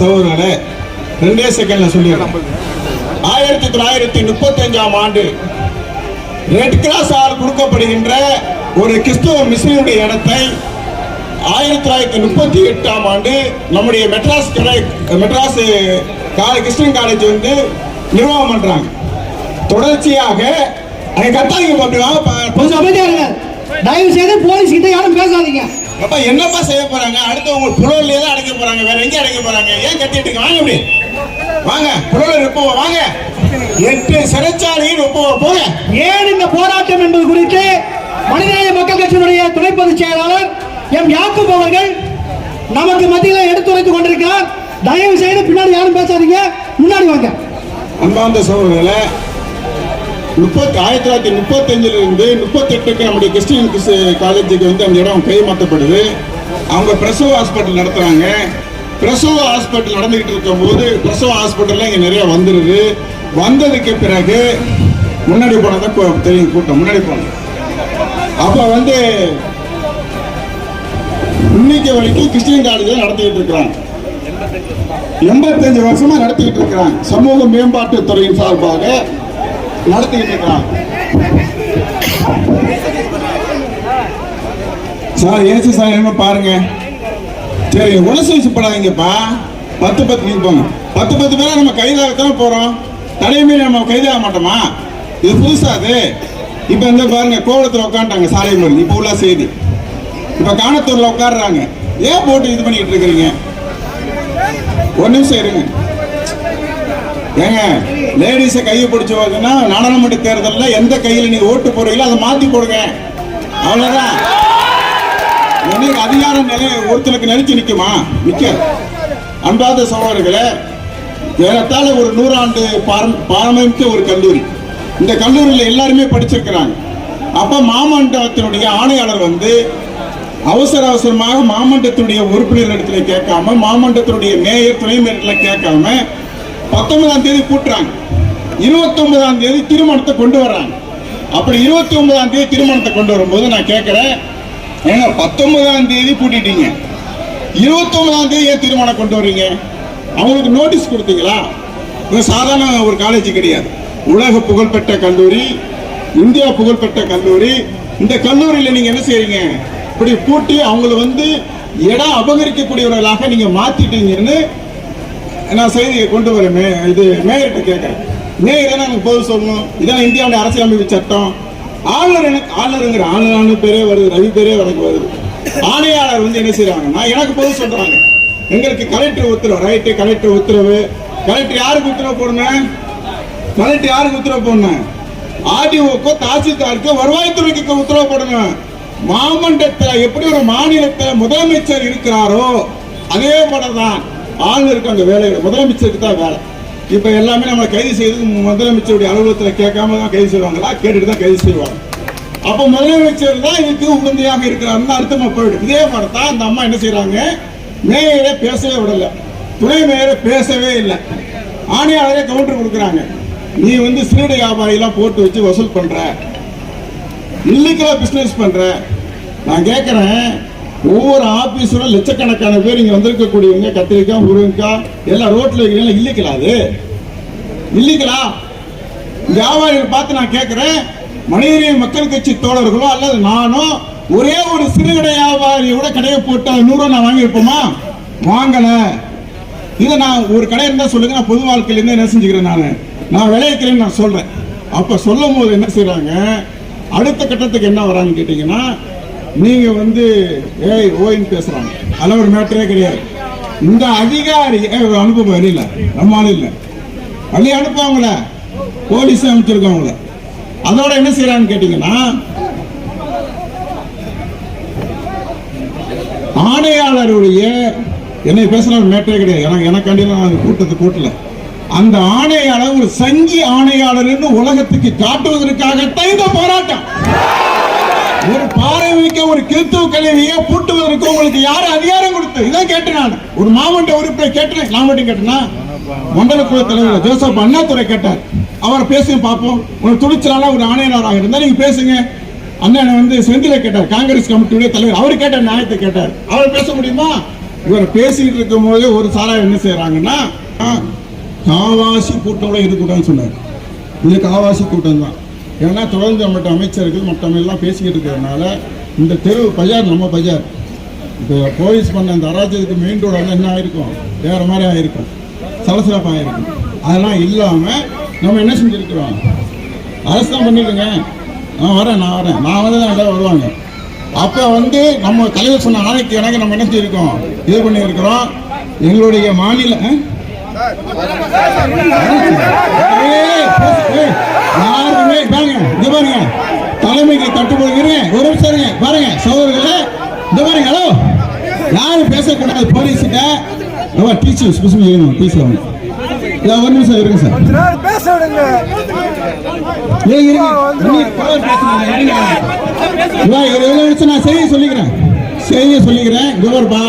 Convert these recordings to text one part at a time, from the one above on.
சகோதரர்களே ரெண்டே செகண்ட்ல சொல்லிடுறேன். ஆயிரத்தி தொள்ளாயிரத்தி முப்பத்தஞ்சாம் ஆண்டு ரெட் கிராஸ் ஆல் கொடுக்கப்படுகின்ற ஒரு கிறிஸ்துவ மிஷினுடைய இடத்தை ஆயிரத்தி தொள்ளாயிரத்தி முப்பத்தி எட்டாம் ஆண்டு நம்முடைய Madras Madras college Christian college வந்து நிர்வாகம் பண்றாங்க. தொடர்ச்சியாக அங்க கத்தாங்க பண்ணுவாங்க கொஞ்சம் தயவு செய்து போலீஸ் கிட்ட யாரும் பேசாதீங்க. அப்ப என்னப்பா செய்ய போறாங்க? அடுத்து உங்க புலோர்லயே தான் அடைக்க போறாங்க. வேற எங்க அடைக்க போறாங்க. ஏன் கத்திட்டு? வாங்க அப்படி. வாங்க. புலோர் இப்போ வாங்க. எட்டு சிறைச்சாலையில் ஒப்பு போங்க. ஏன் இந்த போராட்டம் என்பது குறித்து மனிதநேய மக்கள் கட்சியினுடைய துணை பொதுச் செயலாளர் எம். யாக்கூப் அவர்கள் நமக்கு மத்தியில் எடுத்துரைத்துக் கொண்டிருக்கிறார். தயவு செய்து பின்னாடி யாரும் பேசாதீங்க. முன்னாடி வாங்க. அன்பார்ந்த சோழர்களே முப்பத்தி ஆயிரத்தி தொள்ளாயிரத்தி முப்பத்தஞ்சுல இருந்து முப்பத்தெட்டுக்கு நம்முடைய கிறிஸ்டியன் கிறிஸ் காலேஜுக்கு வந்து அந்த இடம் கைமாற்றப்படுது. அவங்க பிரசவ ஹாஸ்பிட்டல் நடத்துறாங்க. பிரசவ ஹாஸ்பிட்டல் நடந்துகிட்டு இருக்கும்போது பிரசவ ஹாஸ்பிட்டல்ல இங்க நிறைய வந்துருது. வந்ததுக்கு பிறகு முன்னாடி போனதான் தெரியும் கூட்டம். முன்னாடி போனோம் அப்ப வந்து இன்னைக்கு வரைக்கும் கிறிஸ்டியன் காலேஜ் நடத்திக்கிட்டு இருக்கிறாங்க. எண்பத்தஞ்சு வருஷமா நடத்திக்கிட்டு இருக்கிறாங்க. சமூக மேம்பாட்டு துறையின் சார்பாக நடத்திக்கிட்டு இருக்கிறாங்க சார் ஏசி சார் என்ன பாருங்க. சரி உணர்ச்சி வச்சுப்படாதீங்கப்பா பத்து பத்து நீங்க போங்க. பத்து பத்து பேரா நம்ம கைதாகத்தானே போறோம். மீறி நம்ம கைதாக மாட்டோமா? இது புதுசா அது? இப்போ இந்த பாருங்க கோவளத்தில் உட்காந்துட்டாங்க சாலை மருந்து இப்ப உள்ள செய்தி. இப்போ காணத்தூர்ல உட்காடுறாங்க ஏன் போட்டு இது பண்ணிட்டு இருக்கிறீங்க? ஒரு நிமிஷம் இருங்க ஏங்க லேடிஸை கையை பிடிச்சி போகுதுன்னா நாடாளுமன்ற தேர்தலில் எந்த கையில் நீங்க ஓட்டு போடுறீங்களோ அதை மாத்தி போடுங்க. அவ்வளவுதான். எனக்கு அதிகாரம் நிலை ஒருத்தனுக்கு நினைச்சு நிற்குமா நிக்காது அன்பாத சகோதரர்களே ஏறத்தாழ ஒரு நூறாண்டு பாரம் பாரம்பரிய ஒரு கல்லூரி. இந்த கல்லூரியில் எல்லாருமே படிச்சிருக்கிறாங்க. அப்ப மாமண்டத்தினுடைய ஆணையாளர் வந்து அவசர அவசரமாக மாமண்டத்தினுடைய உறுப்பினர் இடத்துல கேட்காம மாமண்டத்தினுடைய மேயர் துணை மேயர்ல கேட்காம பத்தொன்பதாம் தேதி கூட்டுறாங்க. இருபத்தி ஒன்பதாம் தேதி திருமணத்தை கொண்டு வர்றாங்க. அப்படி இருபத்தி ஒன்பதாம் தேதி திருமணத்தை கொண்டு வரும்போது நான் கேட்கிறேன் ஏங்க பத்தொன்பதாம் தேதி கூட்டிட்டீங்க இருபத்தி ஒன்பதாம் தேதி ஏன் திருமணம் கொண்டு வர்றீங்க? அவங்களுக்கு நோட்டீஸ் கொடுத்தீங்களா? இது சாதாரண ஒரு காலேஜ் கிடையாது. உலக புகழ்பெற்ற கல்லூரி இந்தியா புகழ்பெற்ற கல்லூரி. இந்த கல்லூரியில் நீங்கள் என்ன செய்றீங்க? இப்படி பூட்டி அவங்கள வந்து இடம் அபகரிக்கக்கூடியவர்களாக நீங்கள் மாற்றிட்டீங்கன்னு நான் செய்தியை கொண்டு வரேன் மே இது மேயர்கிட்ட கேட்குறேன். மே இதெல்லாம் எனக்கு பொது சொல்லணும்? இதெல்லாம் இந்தியாவுடைய அரசியலமைப்பு சட்டம். ஆளுநர் எனக்கு ஆளுநருங்கிற ஆளுநர் பேரே வருது ரவி பேரே எனக்கு வருது. ஆணையாளர் வந்து என்ன செய்யறாங்கன்னா எனக்கு பொது சொல்றாங்க. எங்களுக்கு கலெக்டர் உத்தரவு ரைட்டு கலெக்டர் உத்தரவு. கலெக்டர் யாருக்கு உத்தரவு போடணும்? கலெக்டர் யாருக்கு உத்தரவு போடணும்? ஆர்டிஓக்கோ தாசில்தாருக்கோ வருவாய்த்துறைக்கு உத்தரவு போடணும். மாமண்டத்தில் எப்படி ஒரு மாநிலத்தில் முதலமைச்சர் இருக்கிறாரோ அதே போல தான் ஆளுநருக்கு அங்க வேலை முதலமைச்சருக்கு தான் வேலை. இப்ப எல்லாமே நம்ம கைது செய்து முதலமைச்சருடைய அலுவலகத்தில் கேட்காம தான் கைது செய்வாங்களா? கேட்டுட்டு தான் கைது செய்வாங்க. அப்ப முதலமைச்சர் தான் இதுக்கு உறுதியாக இருக்கிறாருன்னு அர்த்தமா போயிடும் இதே மாதிரி தான் அந்த அம்மா என்ன செய்யறாங்க மேயரை பேசவே விடல. துணை மேயரை பேசவே இல்லை. ஆணையாளரே கவுண்டர் கொடுக்குறாங்க. நீ வந்து சீடு வியாபாரியெல்லாம் போட்டு வச்சு வசூல் பண்ற. இல்லீகலா பிசினஸ் பண்ற. நான் கேட்கறேன் ஒவ்வொரு ஆபீஸரும் லட்சக்கணக்கான பேர் இங்க வந்திருக்கக்கூடியவங்க கத்திரிக்காய் முருங்கக்காய் எல்லாம் ரோட்ல வைக்கிறீங்க இல்லீகலா அது? இல்லைங்களா? வியாபாரிகள் பார்த்து நான் கேட்கிறேன் மனிதநேய மக்கள் கட்சி தோழர்களோ அல்லது நானோ ஒரே ஒரு சிறுகடை வியாபாரியோட கடையை போட்டு அது நூறு நான் வாங்கியிருப்போமா? வாங்கல. இதை நான் ஒரு கடை இருந்தா சொல்லுங்க நான் பொது வாழ்க்கையில இருந்து என்ன செஞ்சுக்கிறேன் நான்? நான் விளைவிக்கிறேன்னு நான் சொல்றேன். அப்ப சொல்லும் போது என்ன செய்யறாங்க அடுத்த கட்டத்துக்கு என்ன வராங்கன்னு கேட்டீங்கன்னா நீங்க வந்து ஏய் ஓய்ன்னு பேசுறாங்க. அதெல்லாம் ஒரு மேட்டரே கிடையாது. இந்த அதிகாரி ஏய், அனுப்புங்க வெளியில நம்ம இல்லை. வழி அனுப்புவாங்கள. போலீஸ் அனுப்பிச்சிருக்கவங்கள. அதோட என்ன செய்யறான்னு கேட்டீங்கன்னா ஆணையாளருடைய என்னை பேசுற மேட்டரே கிடையாது. எனக்கு நான் கூட்டத்தை கூட்டல. அந்த ஆணையாளர் ஒரு சங்கி ஆணையாளர்னு உலகத்துக்கு காட்டுவதற்காகத்தான் இந்த போராட்டம். வைக்க ஒரு கிறிஸ்துவ கல்வியை பூட்டுவதற்கு உங்களுக்கு யார் அதிகாரம் கொடுத்து? இதான் கேட்டேன் நான். ஒரு மாவட்ட உறுப்பினர் கேட்டேன். நான் மட்டும் கேட்டேனா? மண்டல குழு தலைவர் ஜோசப் அண்ணாதுரை கேட்டார். அவரை பேசுங்க பார்ப்போம் ஒரு துணிச்சலான ஒரு ஆணையராக இருந்தால் நீங்க பேசுங்க. அண்ணன் வந்து செந்தில கேட்டார். காங்கிரஸ் கமிட்டியுடைய தலைவர். அவர் கேட்டார் நியாயத்தை கேட்டார். அவர் பேச முடியுமா? இவர் பேசிக்கிட்டு இருக்கும் போது ஒரு சாரா என்ன செய்யறாங்கன்னா காவாசி கூட்டம் கூட இருக்கக்கூடாதுன்னு சொன்னார். இது காவாசி கூட்டம் தான். ஏன்னா தொடர்ந்து மற்ற அமைச்சர்கள் மற்ற எல்லாம் பேசிக்கிட்டு இருக்கிறதுனால இந்த தெரு பஜார் நம்ம பஜார். இப்போ போலீஸ் பண்ண அந்த அராஜகத்துக்கு மெயின் ரோடு வந்து என்ன ஆயிருக்கும்? வேறு மாதிரி ஆயிருக்கும். சலசலப்பாக ஆயிருக்கும். அதெல்லாம் இல்லாமல் நம்ம என்ன செஞ்சுருக்கிறோம்? அரசு தான் பண்ணிடுங்க நான் வரேன் நான் வரேன். நான் வந்து தான் எல்லாம் வருவாங்க. அப்போ வந்து நம்ம தலைவர் சொன்ன ஆணைக்கு எனக்கு நம்ம என்ன செஞ்சுருக்கோம்? இது பண்ணியிருக்கிறோம். எங்களுடைய மாநில யாருமே பாருங்க இங்க பாருங்க. தலைமைக்கு கட்டுப்படுகிறீங்க ஒரு நிமிஷம். ஹலோ யாரும் பேசக்கூடாது. போலீஸ்கிட்ட டீச்சர்ஸ் புதுசு இருங்க டீச்சர் அவங்க ஒரு நிமிஷம் இருங்க சார். பேச விடுங்க ஏய், இருங்க. நான் செய்ய சொல்லிக்கிறேன். செய்ய சொல்லிக்கிறேன். பாருப்பா.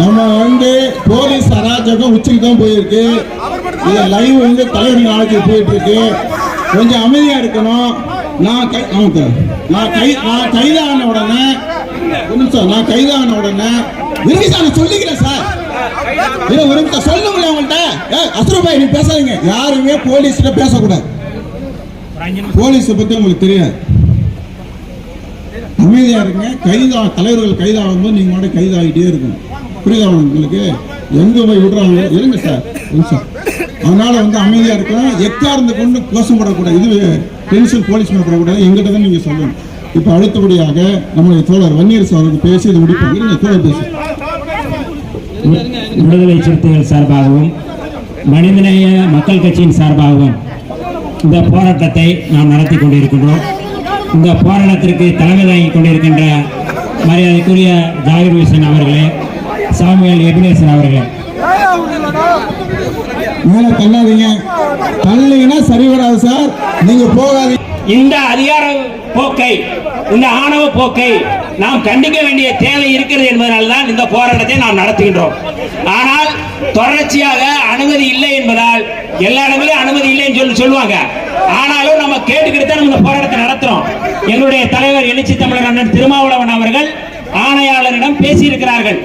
நம்ம வந்து போலீஸ் அராஜகம் உச்சிக்கு தான் போயிருக்கு. இது லைவ் வந்து தலைவர் நாளைக்கு போயிட்டு இருக்கு கொஞ்சம் அமைதியா இருக்கணும். நான் கை. நான் கை நான் கைதான உடனே ஒரு நிமிஷம் நான் கைதான உடனே இருங்க சார் நான் சொல்லிக்கிறேன் சார். இல்ல ஒரு நிமிஷம் சொல்ல முடியல ஏ அசுரபாய் நீ பேசாதீங்க. யாருமே போலீஸ்கிட்ட பேசக்கூடாது. போலீஸை பத்தி உங்களுக்கு தெரியாது. அமைதியா இருங்க. கைதா தலைவர்கள் கைதாகும் போது நீங்க மட்டும் கைதாகிட்டே இருக்கும் புரியுதா உங்களுக்கு? எங்க போய் விடுறாங்க? இருங்க சார். நிமிஷம். அதனால வந்து அமைதியா இருக்கணும் எக்கார்ந்து கொண்டு கோஷம் போடக்கூடாது. இது டென்ஷன் போலீஸ் மேல போடக்கூடாது. எங்கிட்ட தான் நீங்க சொல்லணும். இப்ப அடுத்தபடியாக நம்முடைய தோழர் வன்னியரசு அவருக்கு பேசி இது தோழர் பேசு. விடுதலை சிறுத்தைகள் சார்பாகவும் மனிதநேய மக்கள் கட்சியின் சார்பாகவும் இந்த போராட்டத்தை நாம் நடத்தி கொண்டிருக்கின்றோம். இந்த போராட்டத்திற்கு தலைமை தாங்கி கொண்டிருக்கின்ற மரியாதைக்குரிய ஜாகிர் ஹுசேன் அவர்களே சாமுவேல் எபினேசன் அவர்களே. மேல தள்ளாதீங்க. தள்ளீங்கன்னா சரி வராது சார். நீங்க போகாதீங்க. இந்த அதிகார போக்கை. இந்த ஆணவ போக்கை. நாம் கண்டிக்க வேண்டிய தேவை இருக்கிறது என்பதனால்தான் இந்த போராட்டத்தை நாம் நடத்துகின்றோம். ஆனால் தொடர்ச்சியாக அனுமதி இல்லை என்பதால் எல்லா இடங்களிலும் அனுமதி இல்லைன்னு சொல்லி சொல்லுவாங்க. ஆனாலும் நம்ம கேட்டுக்கிட்டு தான் இந்த போராட்டத்தை நடத்துறோம். எங்களுடைய தலைவர் எழுச்சி தமிழர் அண்ணன் திருமாவளவன் அவர்கள் ஆணையாளரிடம் பேசியிருக்கிறார்கள்.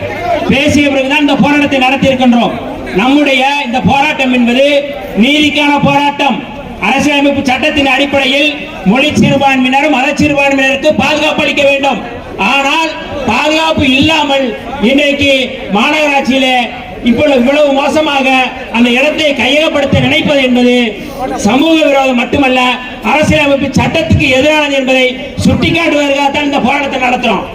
பேசிய பிறகுதான் இந்த போராட்டத்தை நடத்தி இருக்கின்றோம் நம்முடைய இந்த போராட்டம் என்பது நீதிக்கான போராட்டம். அரசியலமைப்பு சட்டத்தின் அடிப்படையில் மொழி சிறுபான்மையினரும் மத சிறுபான்மையினருக்கு பாதுகாப்பு அளிக்க வேண்டும். ஆனால் பாதுகாப்பு இல்லாமல் இன்றைக்கு மாநகராட்சியிலே இப்பொழுது இவ்வளவு மோசமாக அந்த இடத்தை கையகப்படுத்த நினைப்பது என்பது சமூக விரோதம் மட்டுமல்ல அரசியலமைப்பு சட்டத்துக்கு எதிரானது என்பதை சுட்டிக்காட்டுவதற்காகத்தான் இந்த போராட்டத்தை நடத்துறோம்.